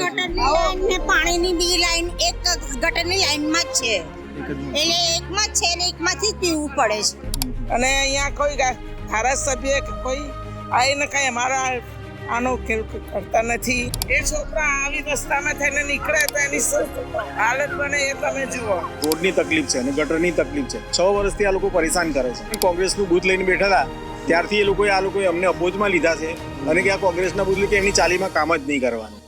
ગટરની લાઈન ને પાણીની બી લાઈન એક ગટરની લાઈનમાં જ છે. એટલે એકમાં જ છે ને એકમાંથી જ પીવું પડે છે. અને અહીંયા કોઈ ધારાસભ્ય કે કોઈ આવીને કઈ અમારા આનો ખેલ કરતા નથી. એ છોકરા આવી રસ્તામાં થઈને નીકળે તો એની હાલત બને એ તમે જુઓ. રોડની તકલીફ છે અને ગટરની તકલીફ છે. છ વર્ષથી આ લોકો પરેશાન કરે છે. કોંગ્રેસનું બૂથ લઈને બેઠા હતા. ત્યારથી એ લોકોએ આ લોકોએ અમને અપોજમાં લીધા છે. અને કે આ કોંગ્રેસના બૂથ કે એમની ચાલીમાં કામ જ નહીં કરવાનું.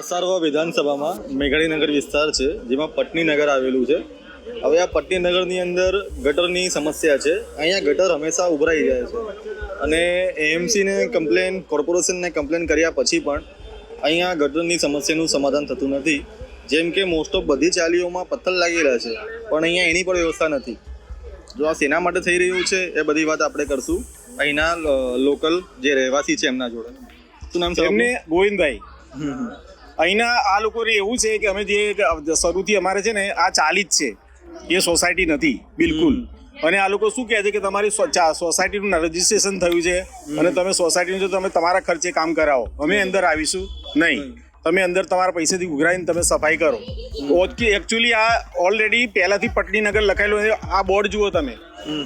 અસારવા વિધાનસભામાં મેઘાણીનગર વિસ્તાર છે જેમાં પટનીનગર આવેલું છે. હવે આ પટનીનગરની અંદર ગટરની સમસ્યા છે. અહીંયા ગટર હંમેશા ઉભરાઈ જાય છે. અને એએમસીને કમ્પ્લેન કોર્પોરેશનને કમ્પ્લેન કર્યા પછી પણ અહીંયા ગટરની સમસ્યાનું સમાધાન થતું નથી. જેમ કે મોસ્ટ ઓફ બધી ચાલીઓમાં પથ્થર લાગેલા છે પણ અહીંયા એની પણ વ્યવસ્થા નથી. જો આ શેના માટે થઈ રહ્યું છે એ બધી વાત આપણે કરશું. અહીંના લોકલ જે રહેવાસી છે એમના જોડે. શું નામ છે એમને? ગોવિંદભાઈ. અહીંના આ લોકોને એવું છે કે અમે જે શરૂથી અમારે છે ને આ ચાલી જ છે. એ સોસાયટી નથી બિલકુલ. અને આ લોકો શું કહે છે કે તમારી સોસાયટીનું રજીસ્ટ્રેશન થયું છે અને તમે સોસાયટીનું જો તમે તમારા ખર્ચે કામ કરાવો અમે અંદર આવીશું નહીં. તમે અંદર તમારા પૈસાથી ઉઘરાઈને તમે સફાઈ કરો. એકચ્યુઅલી આ ઓલરેડી પહેલાથી પટનીનગર લખાયેલું છે આ બોર્ડ જુઓ તમે.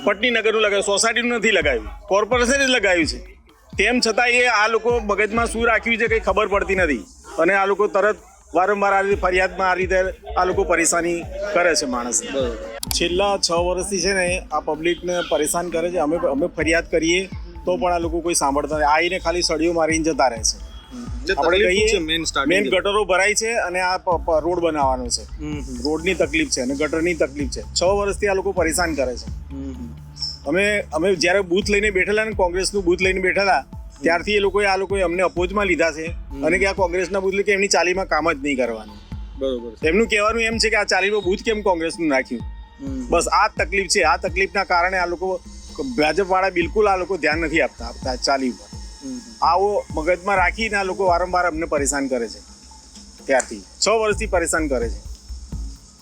પટનીનગરનું લગાવ્યું સોસાયટીનું નથી લગાવ્યું. કોર્પોરેશને જ લગાવ્યું છે. તેમ છતાં એ આ લોકો મગજમાં શું રાખ્યું છે કંઈ ખબર પડતી નથી. અને આ લોકો તરત વારંવાર આ રીતે ફરિયાદમાં આ રીતે આ લોકો પરેશાની કરે છે માણસ. છેલ્લા છ વર્ષથી છે ને આ પબ્લિકને પરેશાન કરે છે. અમે અમે ફરિયાદ કરીએ તો પણ આ લોકો કોઈ સાંભળતા નથી. આવીને ખાલી સળીઓ મારીને જતા રહે છે. આપણે કહીએ મેન ગટરો ભરાય છે અને આ રોડ બનાવવાનો છે. રોડની તકલીફ છે અને ગટરની તકલીફ છે. છ વર્ષથી આ લોકો પરેશાન કરે છે. અમે અમે જ્યારે બૂથ લઈને બેઠેલા ને કોંગ્રેસનું બૂથ લઈને બેઠેલા ત્યારથી એ લોકોએ આ લોકોએ અમને અપોઝમાં લીધા છે અને કે આ કોંગ્રેસના બુથ કે એમની ચાલીમાં કામ જ નહીં કરવાનું. બરોબર એમનું કહેવાનું એમ છે કે આ ચાલીમાં બુથ કેમ કોંગ્રેસનું નાખ્યું. બસ આ તકલીફ છે. આ તકલીફના કારણે આ લોકો ભાજપવાળા બિલકુલ આ લોકો ધ્યાન નથી આપતા આપતા ચાલી ઉપર આવો મગજમાં રાખીને આ લોકો વારંવાર અમને પરેશાન કરે છે. ત્યારથી. છ વર્ષથી પરેશાન કરે છે.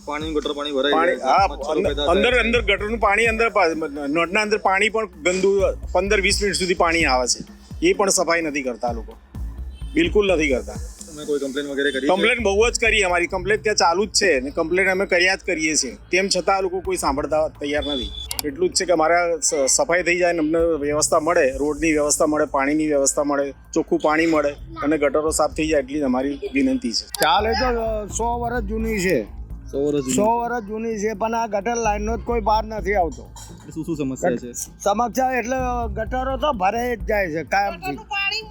પાણી ગટર પાણી ભરાય હા અંદર અંદર ગટરનું પાણી અંદર નળના અંદર પાણી પણ ગંદુ પંદર વીસ મિનિટ સુધી પાણી આવે છે. એ પણ સફાઈ નથી કરતા લોકો. બિલકુલ નથી કરતા. તમે કોઈ કમ્પ્લેન વગેરે કરી કમ્પ્લેન બહુ જ કરી અમારી કમ્પ્લેન ત્યાં ચાલુ જ છે ને કમ્પ્લેન અમે કર્યા જ કરીએ છીએ. તેમ છતાં આ લોકો કોઈ સાંભળતા તૈયાર નથી. એટલું જ છે કે અમારા સફાઈ થઈ જાય ને અમને વ્યવસ્થા મળે રોડની વ્યવસ્થા મળે પાણીની વ્યવસ્થા મળે ચોખ્ખું પાણી મળે અને ગટરો સાફ થઈ જાય એટલી અમારી વિનંતી છે. ચાલે તો સો વર્ષ જૂની છે. સો વર્ષ સો જૂની. વર્ષ જૂની છે પણ આ ગટર લાઈનનો જ કોઈ બાર નથી આવતો. શું શું સમસ્યા છે? સમસ્યા એટલે ગટરો તો ભરે જ જાય છે કાયમથી. પાણી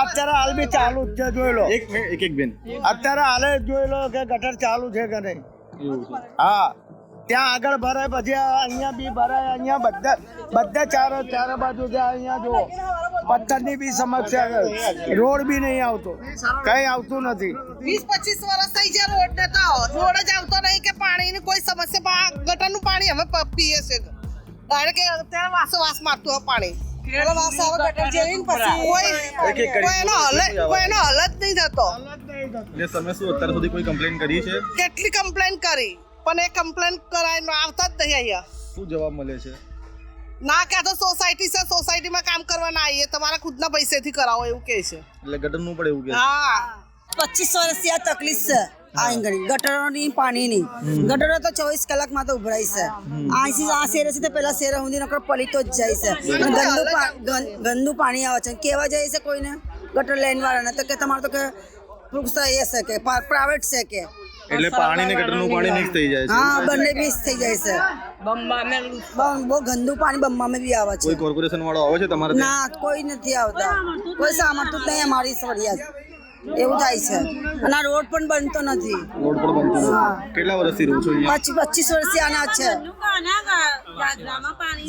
અત્યારે હાલ બી ચાલુ જ છે જોઈ લો. એક મિનિટ, એક એક બેન. અત્યારે હાલે જ જોઈ લો કે ગટર ચાલુ છે કે નહીં. હા ત્યાં આગળ ભરાય પછી અહીંયા બી ભરાય અહીંયા બધા બધા ચારે ચારે બાજુ ત્યાં અહીંયા જુઓ. પથ્થરની બી સમસ્યા રોડ બી નહીં આવતો. કઈ આવતું નથી. વીસ પચીસ વર્ષ થઈ ગયા રોડ ને તો. રોડ જ આવતો નહીં કે પાણીની કોઈ સમસ્યા. ગટરનું પાણી અમે પીએ છે કારણ કે અત્યારે વાસો વાસ મારતું હોય પાણી. પેલો વાસ આવે ગટર જેવી ને પછી કોઈ એક એક કરી. કોઈ એનો કોઈ એનો હલત નહીં થતો. એટલે તમે શું અત્યાર સુધી કોઈ કમ્પ્લેન કરી છે? કેટલી કમ્પ્લેન કરી? પણ એ કમ્પ્લેન કરાય આવતા જ નહીં અહીંયા. શું જવાબ મળે છે? ના કે તો સોસાયટી છે સોસાયટીમાં કામ કરવાના આવીએ. તમારા ખુદના પૈસેથી કરાવો એવું કહે છે. એટલે ગટરનું પણ એવું કે. હા. પચીસ વર્ષથી આ તકલીફ છે આ આંગણી ગટરોની પાણીની. ગટરો તો ચોવીસ કલાકમાં તો ઉભરાય છે. અહીંથી આ શેરે છે તો પેલા શેરે સુધી નકર પલીતો જ જાય છે. ગંદુ ગંદુ પાણી આવે છે. કેવા જાય છે કોઈને? ગટર લાઈન વાળાને તો કે તમારે તો કે વૃક્ષ એ છે કે પ્રાઇવેટ છે કે. એટલે પાણી ને ગટરનું પાણી મિક્સ થઈ જાય છે. હા બંને મિક્સ થઈ જાય છે. બહુ બહુ ગંદુ પાણી બમ્બામાં બી આવે છે કોઈ કોર્પોરેશન વાળો આવે છે તમારે ના કોઈ નથી આવતા. કોઈ સાંભળતું જ નહીં અમારી ફરિયાદ. એવું થાય છે. અને આ રોડ પણ બનતો નથી. રોડ પણ બનતો નથી. કેટલા વર્ષથી રહું છું અહીંયા? પચીસ પચીસ વર્ષથી આના છે.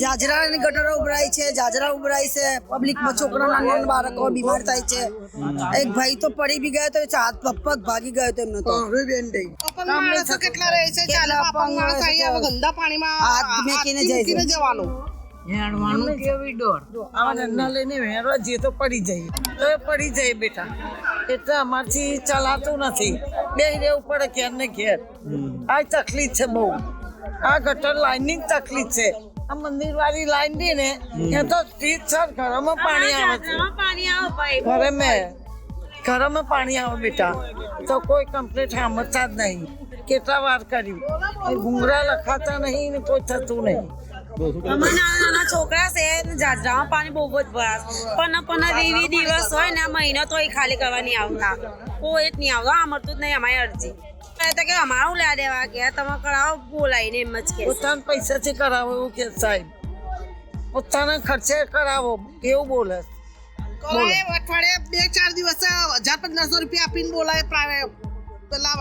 જાજરા ગટરો ઉભરાય છે જાજરા ઉભરાય છે. પબ્લિક છોકરા નાના નાના બાળકો બીમાર થાય છે. એક ભાઈ તો પડી બી ગયો તો હાથ પગ પગ ભાગી ગયો તો એમનો તો. અપંગ માણસો કેટલા રહે છે? ચાલો અપંગ માણસ અહીંયા ગંદા પાણીમાં હાથ મેકીને જાય છે. જવાનું. હેડવાનું કેવી દોડ આવા ધંધા લઈને વેરવા જે તો પડી જાય તો એ પડી જાય બેટા. એટલે અમારથી ચલાતું નથી. બે રહેવું પડે ઘેર ને ઘેર આ તકલીફ છે બહુ. આ ગટર લાઈનની જ તકલીફ છે. આ મંદિર વાળી લાઈન બી ને એ તો ઠીક છે ઘરમાં પાણી આવે છે. ઘરે મેં ઘરમાં પાણી આવે બેટા. તો કોઈ કમ્પ્લીટ સાંભળતા જ નહીં. કેટલા વાર કર્યું એ ઘૂંઘરા લખાતા નહીં ને કોઈ થતું નહીં. અમે નાના નાના છોકરા છે જાજરામાં પાણી બહુ જ ભરાશ પણ પણ વીવી દિવસ હોય ને આ મહિનો તો એ ખાલી કરવા નહીં આવતા. કોઈ જ નહીં આવતા આમરતું જ નહીં અમારી અરજી. કહે તો કે અમારું લે દેવા કે તમે કરાવો બોલાવીને એમ જ કે. પોતાના પૈસાથી કરાવો એવું કે સાહેબ. પોતાના ખર્ચે કરાવો એવું બોલે. અઠવાડિયે બે ચાર દિવસે હજાર પંદરસો રૂપિયા આપીને બોલાય પ્રાય પેલા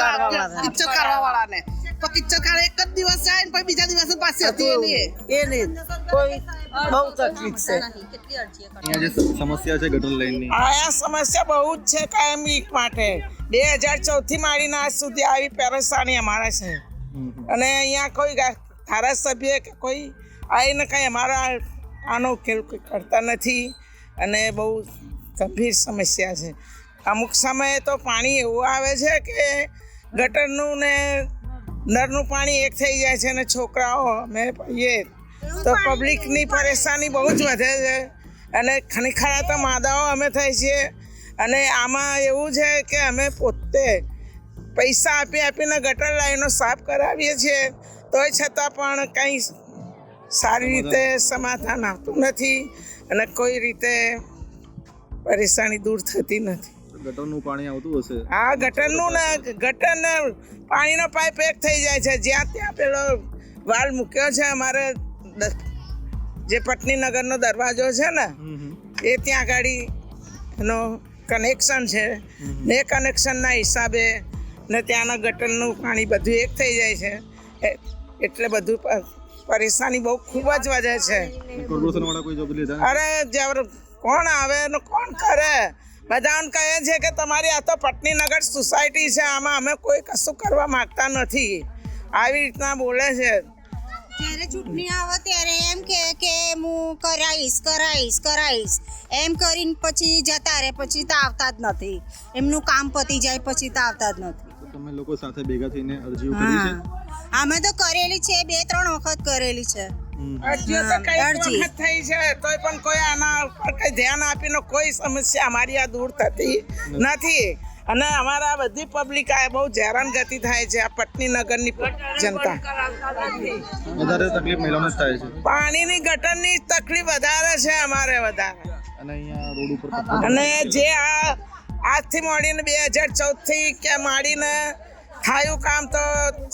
કાઢવા કરવા વાળાને કિચ્ચર કાઢે એક જ દિવસ જાય ને પછી બીજા દિવસે પાછી હતી એની એ. નહીં કોઈ બહુ તકલીફ છે. અહીંયા જે સમસ્યા છે ગટર લાઈનની. આ સમસ્યા બહુ જ છે કાયમી માટે. બે હજાર ચૌદથી માંડીને આજ સુધી આવી પરેશાની અમારે છે. અને અહીંયા કોઈ ધારાસભ્ય કે કોઈ આવીને કંઈ અમારા આનો ઉકેલ કરતા નથી. અને બહુ ગંભીર સમસ્યા છે. અમુક સમયે તો પાણી એવું આવે છે કે ગટરનું ને નળનું પાણી એક થઈ જાય છે અને છોકરાઓ અમે એ તો પબ્લિકની પરેશાની બહુ જ વધે છે. અને ખરેખર તો માદાઓ અમે થઈ છીએ. અને આમાં એવું છે કે અમે પોતે પૈસા આપી આપીને ગટર લાઈનો સાફ કરાવીએ છીએ. તોય છતાં પણ કંઈ સારી રીતે સમાધાન આવતું નથી. અને કોઈ રીતે પરેશાની દૂર થતી નથી. ગટરનું પાણી આવતું હશે? આ ગટરનું ને ગટરને પાણીનો પાઇપ એક થઈ જાય છે. જ્યાં ત્યાં પેલો વાલ મૂક્યો છે અમારે જે પટનીનગરનો દરવાજો છે ને એ ત્યાં એનો કનેક્શન છે. ને કનેક્શનના હિસાબે ને ત્યાંના ગટરનું પાણી બધું એક થઈ જાય છે. એટલે બધું પરેશાની બહુ ખૂબ જ વધે છે. અરે કોણ આવે ને કોણ કરે? બધાને કહે છે કે તમારી આ તો પટનીનગર સોસાયટી છે આમાં અમે કોઈ કશું કરવા માગતા નથી. આવી રીતના બોલે છે. જ્યારે ચૂંટણી આવે ત્યારે એમ કે કે હું કરાવીશ કરાવીશ કરાવીશ એમ કરીને પછી જતા રહે પછી તો આવતા જ નથી. એમનું કામ પતી જાય પછી તો આવતા જ નથી. તો તમે લોકો સાથે ભેગા થઈને અરજીઓ કરી છે? હા. અમે તો કરેલી છે બે ત્રણ વખત કરેલી છે. અરજી. વખત થઈ છે તોય પણ કોઈ આના પર કઈ ધ્યાન આપીને કોઈ સમસ્યા અમારી આ દૂર થતી નથી. અને અમારા બધી પબ્લિક આ બહુ હેરાન ગતિ થાય છે આ પટનીનગરની જનતા. વધારે તકલીફ મહિલાઓને થાય છે. પાણીની ગટરની તકલીફ વધારે છે અમારે વધારે. અને અહીંયા રોડ ઉપર અને જે આ આજથી મોડીને બે હજાર ચૌદથી કે માંડીને થાયું કામ તો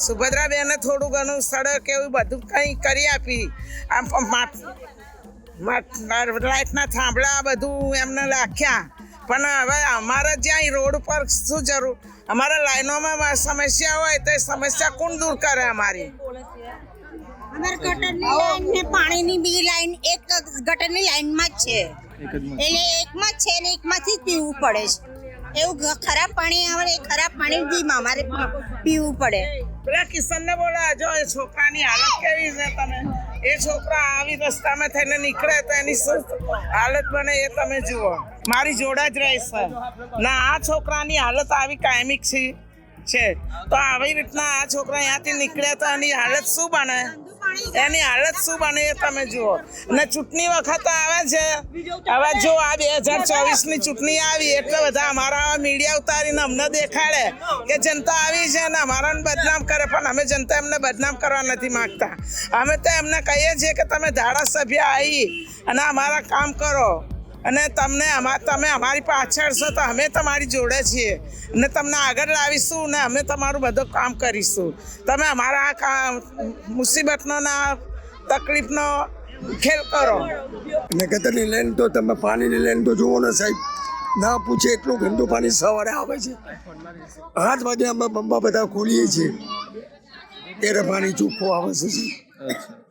સુભદ્રાબેને થોડું ઘણું સડક એવું બધું કંઈ કરી આપી. આમ લાઇટના થાંભલા બધું એમને રાખ્યા પણ હવે અમારે જ્યાં રોડ પર શું જરૂર? અમારા લાઈનોમાં સમસ્યા હોય તો સમસ્યા કોણ દૂર કરે અમારી? અમારે ગટરની લાઈન ને પાણીની બી લાઈન એક ગટરની લાઈનમાં જ છે. એટલે એકમાં જ છે ને એકમાંથી જ પીવું પડે છે. એવું ખરાબ પાણી આવે એ ખરાબ પાણી બી અમારે પીવું પડે. પેલા કિશનને બોલા જો એ છોકરાની હાલત કેવી છે તમે. એ છોકરા આવી રસ્તામાં થઈને નીકળે તો એની શું હાલત બને એ તમે જુઓ. મારી જોડા જ રહેશે ના, આ છોકરાની હાલત આવી કાયમિક છે. તો આવી રીતના આ છોકરા અહીંયાથી નીકળે તો એની હાલત શું બને? એની હાલત શું બને એ તમે જુઓ. ને ચૂંટણી વખત આવે છે. હવે જો આ બે હજાર ચોવીસની ચૂંટણી આવી, એટલે બધા અમારા મીડિયા ઉતારીને અમને દેખાડે કે જનતા આવી છે ને અમારાને બદનામ કરે, પણ અમે જનતા એમને બદનામ કરવા નથી માંગતા. અમે તો એમને કહીએ છીએ કે તમે ધારાસભ્ય આવી અને અમારા કામ કરો. અને તમને અમા, તમે અમારી પાછળ છો તો અમે તમારી જોડે છીએ. અને તમને આગળ લાવીશું ને અમે તમારું બધું કામ કરીશું. તમે અમારા આ મુસીબતનો ના તકલીફનો ખેલ કરો. અને ગટરની લાઈન તો તમે પાણીની લાઈન તો જુઓ ને સાહેબ. ના પૂછે એટલું ગંદુ પાણી સવારે આવે છે. આઠ વાગે અમે બંબા બધા ખોલીએ છીએ. ત્યારે પાણી ચોખ્ખું આવે છે.